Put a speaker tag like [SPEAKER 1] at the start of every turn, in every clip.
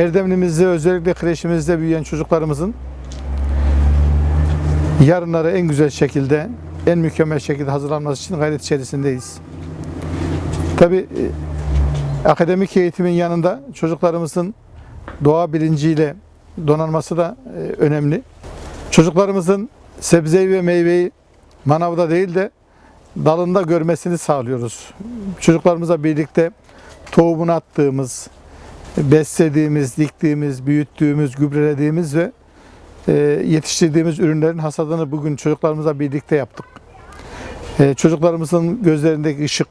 [SPEAKER 1] Erdemlimizde özellikle kreşimizde büyüyen çocuklarımızın yarınları en güzel şekilde, en mükemmel şekilde hazırlanması için gayret içerisindeyiz. Tabi akademik eğitimin yanında çocuklarımızın doğa bilinciyle donanması da e, önemli. Çocuklarımızın sebzeyi ve meyveyi manavda değil de dalında görmesini sağlıyoruz. Çocuklarımızla birlikte tohumunu attığımız, beslediğimiz, diktiğimiz, büyüttüğümüz, gübrelediğimiz ve e, yetiştirdiğimiz ürünlerin hasadını bugün çocuklarımızla birlikte yaptık. E, çocuklarımızın gözlerindeki ışık,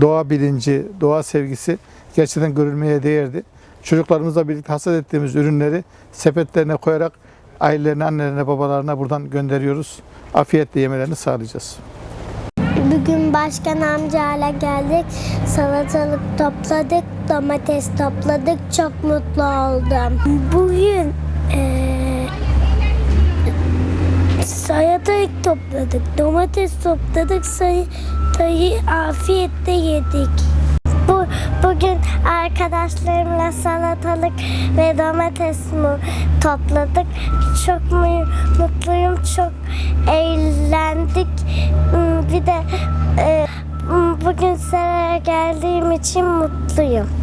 [SPEAKER 1] doğa bilinci, doğa sevgisi gerçekten görülmeye değerdi. Çocuklarımızla birlikte hasat ettiğimiz ürünleri sepetlerine koyarak ailelerine, annelerine, babalarına buradan gönderiyoruz. Afiyetle yemelerini sağlayacağız.
[SPEAKER 2] Bugün başkan amcayla geldik. Salatalık topladık, domates topladık. Çok mutlu oldum. Bugün eee salatalık topladık, domates topladık. Salatayı afiyetle yedik. Bu, bugün arkadaşlarımla salatalık ve domates mi topladık. Çok mu- mutluyum, çok eğlendik. Hmm, Bir de e, bugün seraya geldiğim için mutluyum.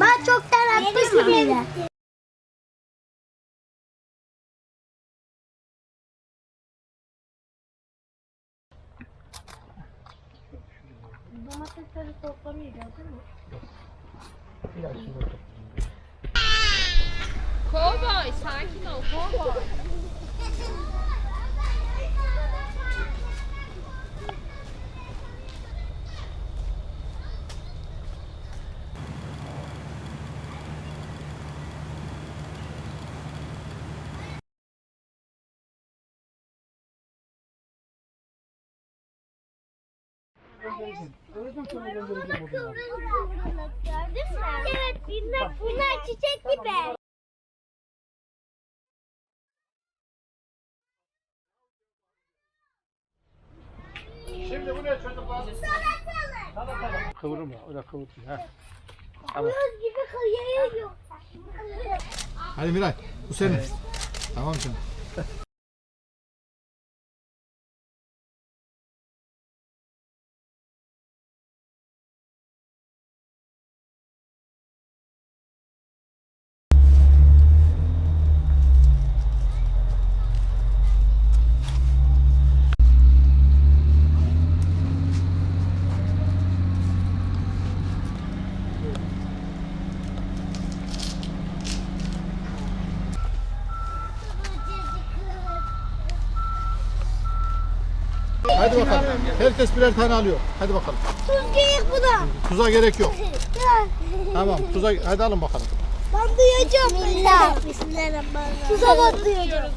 [SPEAKER 2] Ben çoktan atmışım bile. Domatesleri toplamayacağız değil mi?
[SPEAKER 3] Kovboy sakin ol kovboy.
[SPEAKER 2] Gördün mü? Evet, bunlar, bunlar çiçek gibi.
[SPEAKER 1] Şimdi bu ne çocuklar?
[SPEAKER 2] Salatalık.
[SPEAKER 1] Kıvırma, öyle kıvırma. Ha.
[SPEAKER 2] Göz gibi kıyıyor.
[SPEAKER 1] Hadi Miray, bu senin. Tamam canım. Hadi bakalım. Herkes birer tane alıyor. Hadi bakalım.
[SPEAKER 2] Tuz geyik buna.
[SPEAKER 1] Tuza gerek yok. Tamam, tuza hadi alın bakalım.
[SPEAKER 2] Ben duyacağım. Bismillah. Bismillahirrahmanirrahim. Tuza bak duyacağım.